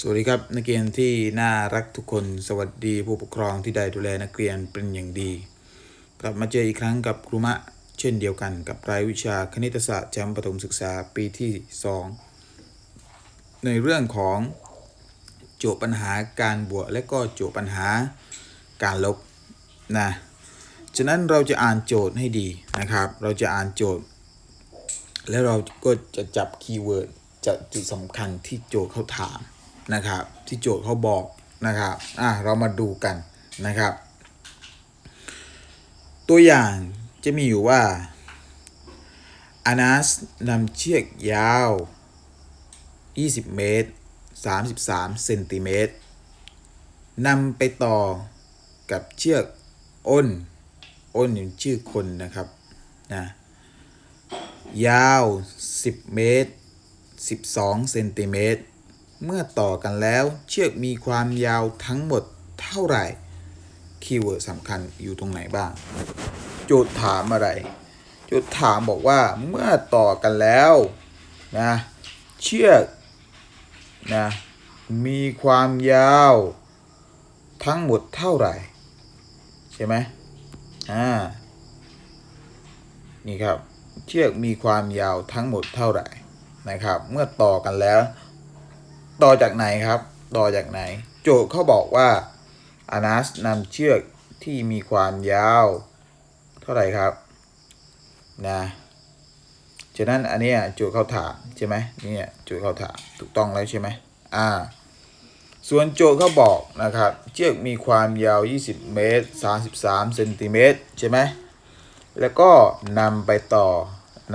สวัสดีครับนักเรียนที่น่ารักทุกคนสวัสดีผู้ปกครองที่ได้ดูแลนักเรียนเป็นอย่างดี กลับมาเจออีกครั้งกับครูมะ เช่นเดียวกันกับรายวิชาคณิตศาสตร์ชั้นประถมศึกษาปีที่ 2 ในเรื่องของโจทย์ปัญหาการบวกและก็โจทย์ปัญหาการลบนะฉะนั้นเราจะอ่านโจทย์ให้ดีนะครับ เราจะอ่านโจทย์ แล้วเราก็จะจับคีย์เวิร์ดจับจุดสำคัญที่โจทย์เขาถาม นะครับ ที่โจทย์เขาบอกนะครับอะเรามาดูกันนะครับ ตัวอย่างจะมีอยู่ว่าอานัสนำเชือกยาว 20 เมตร 33 เซนติเมตรนำไปต่อกับเชือกอ้น อ้นอยู่ชื่อคนนะครับนะยาว 10 เมตร 12 เซนติเมตร เมื่อต่อกันแล้ว เชือกมีความยาวทั้งหมดเท่าไหร่ คีย์เวิร์ดสำคัญอยู่ตรงไหนบ้าง โจทย์ถามอะไร โจทย์ถามบอกว่าเมื่อต่อกันแล้วนะเชือกนะมีความยาวทั้งหมดเท่าไหร่ ใช่ไหมอ่านี่ครับ เชือกมีความยาวทั้งหมดเท่าไหร่นะครับ เมื่อต่อกันแล้ว ต่อจากไหนครับ ต่อจากไหน โจทย์เขาบอกว่าอานัสนำเชือกที่มีความยาว เท่าไหร่ครับนะฉะนั้นอันนี้โจทย์เขาถามใช่ไหมนี่โจทย์เขาถามถูกต้องแล้วใช่ไหมอ่าส่วนโจทย์เขาบอกนะครับเชือกมีความยาว 20 เมตร 33เซนติเมตรใช่ไหมแล้วก็นำไปต่อ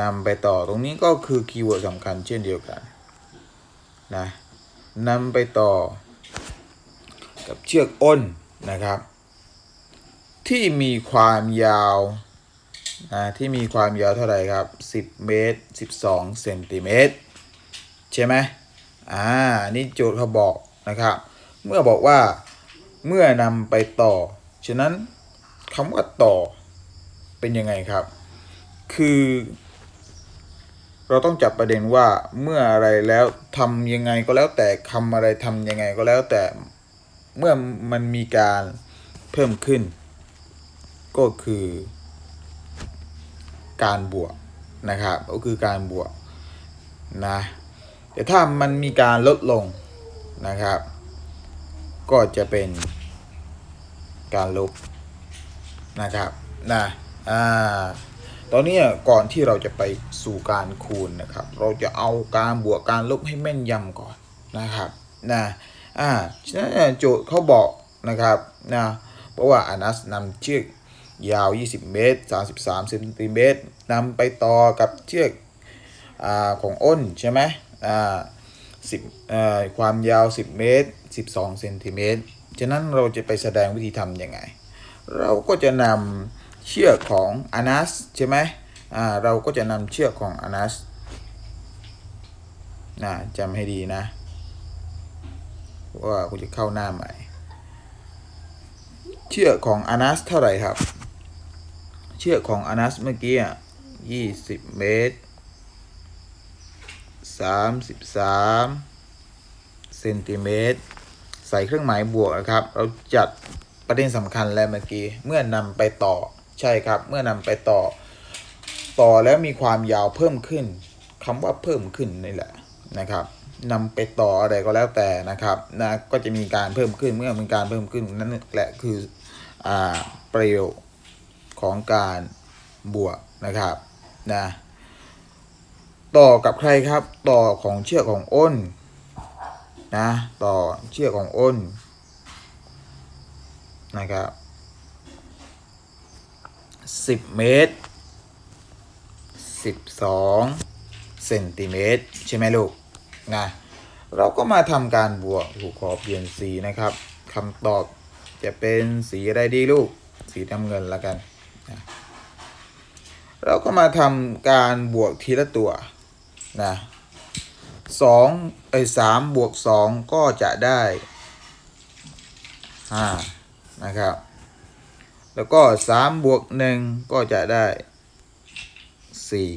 นำไปต่อตรงนี้ก็คือคีย์เวิร์ดสำคัญเช่นเดียวกันนะ นำไปต่อ กับเชือกอ้นนะครับ ที่มีความยาวนะที่มีความยาวเท่าไหร่ครับ 10 เมตร 12เซนติเมตรใช่ไหมอ่านี่โจทย์เขาบอกนะครับ เมื่อบอกว่าเมื่อนำไปต่อ ฉะนั้นคำว่าต่อเป็นยังไงครับ คือ เราต้องจับประเด็นว่าเมื่ออะไรแล้วทำยังไงก็แล้วแต่คำอะไรทำยังไงก็แล้วแต่เมื่อมันมีการเพิ่มขึ้น ก็คือ การบวกนะครับ ก็คือการบวกนะแต่ถ้ามันมีการลดลงนะครับ ก็จะเป็นการลบนะครับนะอ่า ตอนนี้ก่อนที่เราจะไปสู่การคูณนะครับ เราจะเอาการบวกการลบให้แม่นยำก่อนนะครับนะอ่าฉะนั้นโจทย์เขาบอกนะครับนะเพราะว่าอนัสนำเชือกยาว 20 เมตร 33เซนติเมตรนำไปต่อกับเชือกอาของอ้นใช่ไหมอ่าสิบความยาว 10 เมตร 12เซนติเมตร ฉะนั้นเราจะไปแสดงวิธีทำยังไง เราก็จะนำ เชือกของอนัสใช่ไหมเราก็จะนำเชือกของอนัสนะจำให้ดีนะ ว่าคุณจะเข้าหน้าใหม่ เชือกของอนัสเท่าไหร่ครับ เชือกของอนัสเมื่อกี้อะยี่สิบเมตรสามสิบสามเซนติเมตรใส่เครื่องหมายบวกนะครับ เราจัดประเด็นสำคัญแล้วเมื่อกี้ เมื่อนำไปต่อ ใช่ครับ เมื่อนำไปต่อ ต่อแล้วมีความยาวเพิ่มขึ้นคำว่าเพิ่มขึ้นนี่แหละนะครับนำไปต่ออะไรก็แล้วแต่นะครับนะก็จะมีการเพิ่มขึ้นเมื่อมีการเพิ่มขึ้นนั่นแหละคืออ่าประโยคของการบวกนะครับนะต่อกับใครครับต่อของเชือกของอ้นนะต่อเชือกของอ้นนะครับ สิบเมตรสิบสองเซนติเมตรใช่ไหมลูกนะเราก็มาทำการบวกถูกขอเปลี่ยนสีนะครับคำตอบจะเป็นสีอะไรดีลูก สีน้ำเงินละกันนะเราก็มาทำการบวกทีละตัวนะสองไอ้สามบวกสองก็จะได้ห้านะครับ แล้วก็สามบวกหนึ่งก็จะได้สี่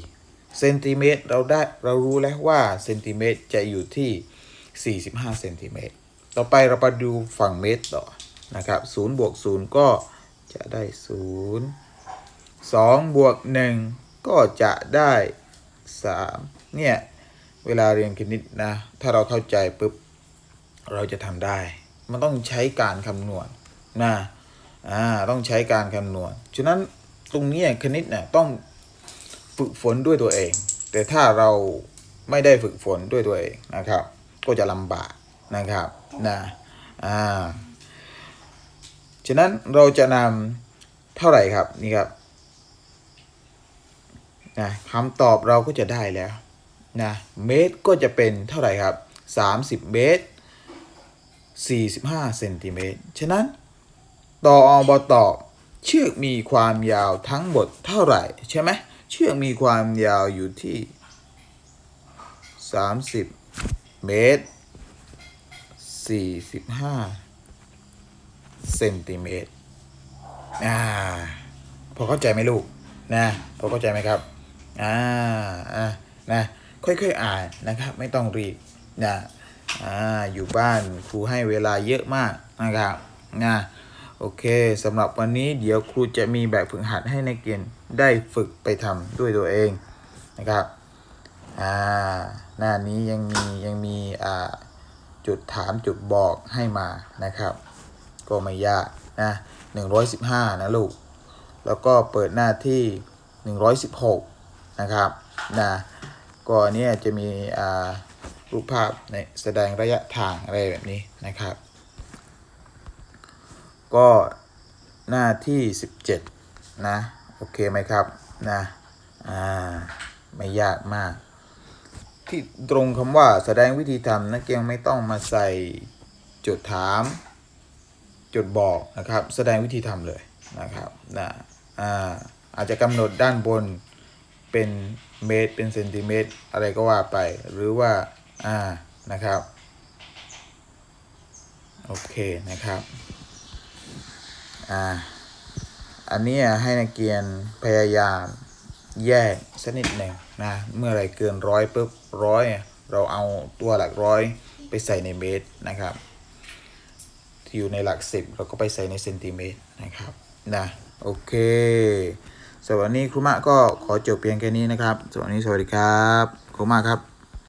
เซนติเมตรเราได้เรารู้แล้วว่าเซนติเมตรจะอยู่ที่ 45เซนติเมตรต่อไปเราไปดูฝั่งเมตรต่อนะครับ0บวก0ก็จะได้ 0 2บวก1ก็จะได้ 3 เนี่ย เวลาเรียนคณิตนะ ถ้าเราเข้าใจปุ๊บ เราจะทำได้ มันต้องใช้การคำนวณนะ อ่าต้องใช้การคำนวณ ฉะนั้นตรงนี้คณิตเนี่ยต้องฝึกฝนด้วยตัวเอง แต่ถ้าเราไม่ได้ฝึกฝนด้วยตัวเองนะครับ ก็จะลำบากนะครับนะอ่าฉะนั้นเราจะนำเท่าไหร่ครับนี่ครับนะคำตอบเราก็จะได้แล้วนะเมตรก็จะเป็นเท่าไหร่ครับ 30 เมตร 45 เซนติเมตร ฉะนั้น ต่ออบตอบเชือกมีความยาวทั้งหมดเท่าไหร่ใช่ไหมเชือกมีความยาวอยู่ที่ 30 เมตร 45 เซนติเมตรอ่าพอเข้าใจไหมลูกนะพอเข้าใจไหมครับอ่าอ่านะค่อยๆอ่านนะครับ ไม่ต้องรีบนะอ่าอยู่บ้านครูให้เวลาเยอะมากนะครับนะ โอเคสำหรับวันนี้เดี๋ยวครูจะมีแบบฝึกหัดให้นักเรียนได้ฝึกไปทำด้วยตัวเองนะครับอ่าหน้านี้ยังมียังมีอ่าจุดถามจุดบอกให้มานะครับ ก็ไม่ยากนะ115 นะลูก แล้วก็เปิดหน้าที่ 116 นะครับนะก็อันเนี้ยจะมีอ่ารูปภาพในแสดงระยะทางอะไรแบบนี้นะครับ ก็หน้าที่ 17 นะ โอเคไหมครับ นะ อ่า ไม่ยากมาก ที่ตรงคำว่าแสดงวิธีทำนักเรียนไม่ต้องมาใส่จุดถาม จุดบอกนะครับ แสดงวิธีทำเลยนะครับ นะ อ่า อาจจะกำหนดด้านบนเป็นเมตร เป็นเซนติเมตร อะไรก็ว่าไป หรือว่า อ่า นะครับ โอเคนะครับ อ่า อันนี้ให้นักเรียนพยายามแยกสักนิดหนึ่งนะ เมื่อไรเกินร้อยปุ๊บร้อยเราเอาตัวหลักร้อยไปใส่ในเมตรนะครับ ที่อยู่ในหลักสิบเราก็ไปใส่ในเซนติเมตรนะครับนะโอเคสำหรับวันนี้ครูมะก็ขอจบเพียงแค่นี้นะครับสวัสวัสดีครับครูมะครับ